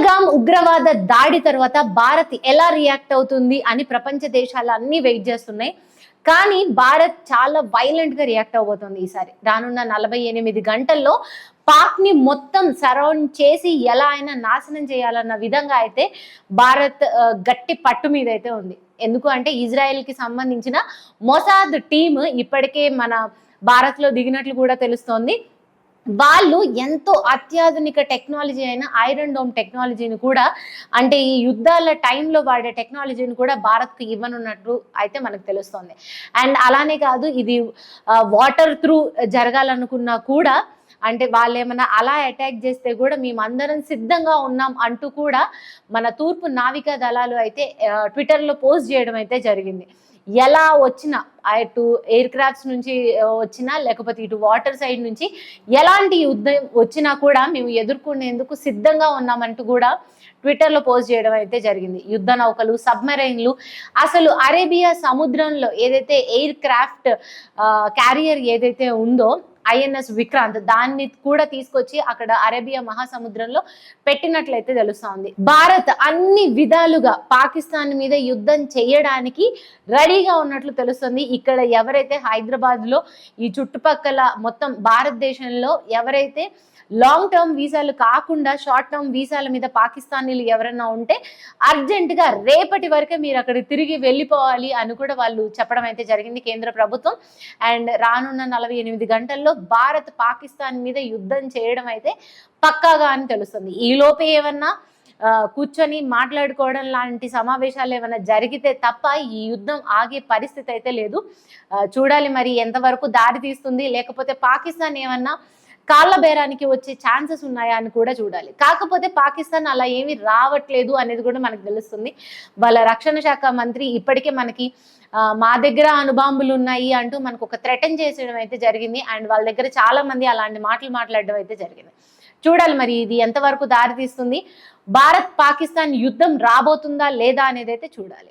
పహల్గామ్ ఉగ్రవాద దాడి తర్వాత భారత్ ఎలా రియాక్ట్ అవుతుంది అని ప్రపంచ దేశాలు అన్ని వెయిట్ చేస్తున్నాయి. కానీ భారత్ చాలా వైలెంట్గా రియాక్ట్ అవబోతుంది ఈసారి. రానున్న నలభై ఎనిమిది గంటల్లో పాక్ని మొత్తం సరౌండ్ చేసి ఎలా అయినా నాశనం చేయాలన్న విధంగా అయితే భారత్ గట్టి పట్టు మీద అయితే ఉంది. ఎందుకు అంటే ఇజ్రాయెల్కి సంబంధించిన మొసాద్ టీమ్ ఇప్పటికే మన భారత్లో దిగినట్లు కూడా తెలుస్తోంది. వాళ్ళు ఎంతో అత్యాధునిక టెక్నాలజీ అయిన ఐరన్ డోమ్ టెక్నాలజీని కూడా అంటే ఈ యుద్ధాల టైంలో వాడే టెక్నాలజీని కూడా భారత్కు ఇవ్వనున్నట్టు అయితే మనకు తెలుస్తుంది. అండ్ అలానే కాదు ఇది వాటర్ త్రూ జరగాలనుకున్నా కూడా అంటే వాళ్ళు ఏమైనా అలా అటాక్ చేస్తే కూడా మేమందరం సిద్ధంగా ఉన్నాం అంటూ కూడా మన తూర్పు నావికా దళాలు అయితే ట్విట్టర్లో పోస్ట్ చేయడం అయితే జరిగింది. ఎలా వచ్చినా అటు ఎయిర్ క్రాఫ్ట్స్ నుంచి వచ్చినా లేకపోతే ఇటు వాటర్ సైడ్ నుంచి ఎలాంటి యుద్ధం వచ్చినా కూడా మేము ఎదుర్కొనేందుకు సిద్ధంగా ఉన్నామంటూ కూడా ట్విట్టర్లో పోస్ట్ చేయడం అయితే జరిగింది. యుద్ధ నౌకలు సబ్మెరైన్లు అసలు అరేబియా సముద్రంలో ఏదైతే ఎయిర్ క్రాఫ్ట్ క్యారియర్ ఏదైతే ఉందో ఐఎన్ఎస్ విక్రాంత్ దాన్ని కూడా తీసుకొచ్చి అక్కడ అరేబియా మహాసముద్రంలో పెట్టినట్లయితే తెలుస్తా ఉంది భారత్ అన్ని విధాలుగా పాకిస్తాన్ మీద యుద్ధం చేయడానికి రెడీగా ఉన్నట్లు తెలుస్తుంది. ఇక్కడ ఎవరైతే హైదరాబాద్లో ఈ చుట్టుపక్కల మొత్తం భారతదేశంలో ఎవరైతే లాంగ్ టర్మ్ వీసాలు కాకుండా షార్ట్ టర్మ్ వీసాల మీద పాకిస్తానీలు ఎవరైనా ఉంటే అర్జెంటుగా రేపటి వరకే మీరు అక్కడ తిరిగి వెళ్ళిపోవాలి అని కూడా వాళ్ళు చెప్పడం అయితే జరిగింది కేంద్ర ప్రభుత్వం. అండ్ రానున్న నలభై ఎనిమిది గంటల్లో భారత్ పాకిస్తాన్ మీద యుద్ధం చేయడం అయితే పక్కాగా అని తెలుస్తుంది. ఈ లోపే ఏమన్నా కూర్చొని మాట్లాడుకోవడం లాంటి సమావేశాలు ఏమైనా జరిగితే తప్ప ఈ యుద్ధం ఆగే పరిస్థితి అయితే లేదు. చూడాలి మరి ఎంతవరకు దారి తీస్తుంది. లేకపోతే పాకిస్తాన్ ఏమన్నా కాళ్ళ బేరానికి వచ్చే ఛాన్సెస్ ఉన్నాయా అని కూడా చూడాలి. కాకపోతే పాకిస్తాన్ అలా ఏమీ రావట్లేదు అనేది కూడా మనకు తెలుస్తుంది. వాళ్ళ రక్షణ శాఖ మంత్రి ఇప్పటికే మనకి మా దగ్గర అనుబాంబులు ఉన్నాయి అంటూ మనకు ఒక థ్రెటన్ చేసేయడం అయితే జరిగింది. అండ్ వాళ్ళ దగ్గర చాలా మంది అలాంటి మాటలు మాట్లాడడం అయితే జరిగింది. చూడాలి మరి ఇది ఎంతవరకు దారి తీస్తుంది. భారత్ పాకిస్తాన్ యుద్ధం రాబోతుందా లేదా అనేది అయితే చూడాలి.